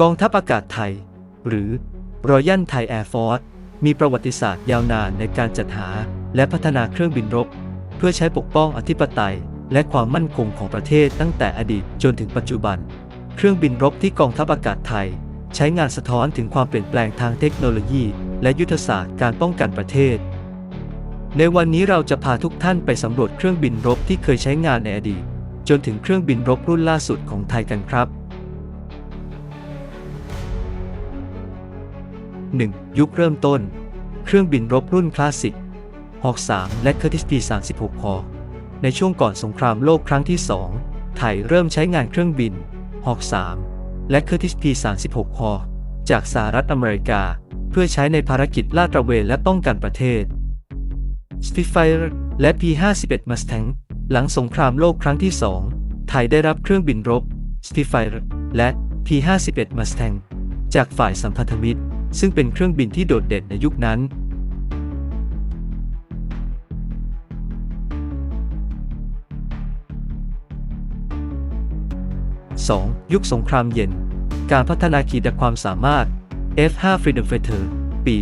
กองทัพอากาศไทย หรือ Royal Thai Air Force มีประวัติศาสตร์ยาวนานในการจัดหาและพัฒนาเครื่องบินรบ เพื่อใช้ปกป้องอธิปไตย และความมั่นคงของประเทศตั้งแต่อดีตจนถึงปัจจุบัน เครื่องบินรบที่กองทัพอากาศไทย ใช้งานสะท้อนถึงความเปลี่ยนแปลงทางเทคโนโลยี และยุทธศาสตร์การป้องกันประเทศ ในวันนี้เราจะพาทุกท่านไปสำรวจเครื่องบินรบที่เคยใช้งานในอดีต จนถึงเครื่องบินรบรุ่นล่าสุดของไทยกันครับ 1. ยุคเริ่มต้น เครื่องบินรบรุ่นคลาสสิกฮอก3และ Curtiss P36 ฮอในช่วงก่อนสงครามโลกครั้งที่ 2 ไทยเริ่มใช้งานเครื่องบินฮอก3และ Curtiss P36 ฮอจากสหรัฐอเมริกา เพื่อใช้ในภารกิจลาดตระเวนและป้องกันประเทศ Spitfire และ P51 Mustang หลังสงครามโลกครั้งที่ 2 ไทยได้รับเครื่องบินรบ Spitfire และ P51 Mustang จากฝ่ายสัมพันธมิตร ซึ่งเป็นเครื่องบินที่โดดเด่นในยุคนั้น 2. ยุคสงครามเย็น การพัฒนาขีดความสามารถ F5 Freedom Fighter ปี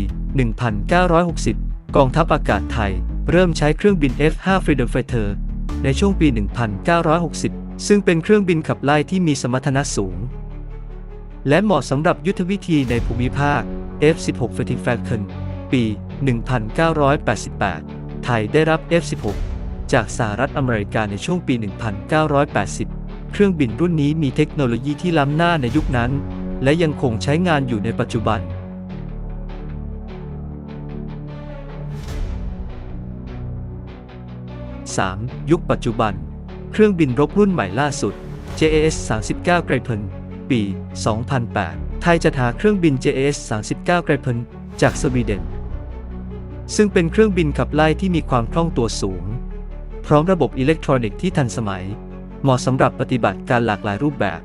1960 กองทัพอากาศไทย เริ่มใช้เครื่องบิน F5 Freedom Fighter ในช่วงปี 1960 ซึ่งเป็นเครื่องบินขับไล่ที่มีสมรรถนะสูง และเหมาะสำหรับยุทธวิธีในภูมิภาค F16 Fighting Falcon ปี 1988 ไทยได้รับ F16 จากสหรัฐอเมริกาในช่วงปี 1980 เครื่องบินรุ่นนี้มีเทคโนโลยีที่ล้ำหน้าในยุคนั้น และยังคงใช้งานอยู่ในปัจจุบัน 3. ยุคปัจจุบัน เครื่องบินรบรุ่นใหม่ล่าสุด JAS 39 Gripen ปี 2008 ไทยจะหาเครื่องบิน JAS 39 Gripen จากสวีเดน ซึ่งเป็นเครื่องบินขับไล่ที่มีความคล่องตัวสูง พร้อมระบบอิเล็กทรอนิกส์ที่ทันสมัย เหมาะสำหรับปฏิบัติการหลากหลายรูปแบบ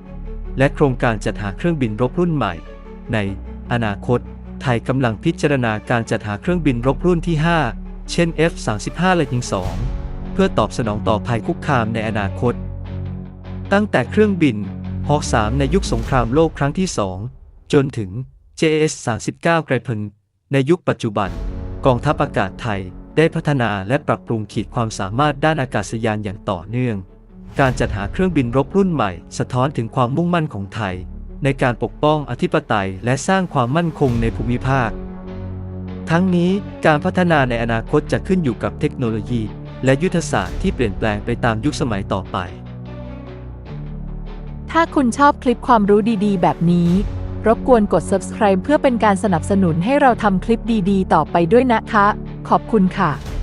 และโครงการจัดหาเครื่องบินรบรุ่นใหม่ ในอนาคต ไทยกำลังพิจารณาการจัดหาเครื่องบินรบรุ่นที่ 5 เช่น F35 และยิง2เพื่อตอบสนองต่อภัยคุกคามในอนาคต ตั้งแต่เครื่องบินฮอ3ในยุคสงครามโลกครั้งที่ 2 จนถึง JS 39 Gripen ในยุคปัจจุบัน กองทัพอากาศไทยได้พัฒนาและปรับปรุงขีดความสามารถด้านอากาศยานอย่างต่อเนื่อง การจัดหาเครื่องบินรบรุ่นใหม่ สะท้อนถึงความมุ่งมั่นของไทย ในการปกป้องอธิปไตยและสร้างความมั่นคงในภูมิภาค ทั้งนี้การพัฒนาในอนาคตจะขึ้นอยู่กับเทคโนโลยี และยุทธศาสตร์ที่เปลี่ยนแปลงไปตามยุคสมัยต่อไป ถ้าคุณชอบคลิปความรู้ดีๆ แบบนี้ รบกวนกด subscribe เพื่อเป็นการสนับสนุนให้เราทำคลิปดีๆ ต่อไปด้วยนะคะ ขอบคุณค่ะ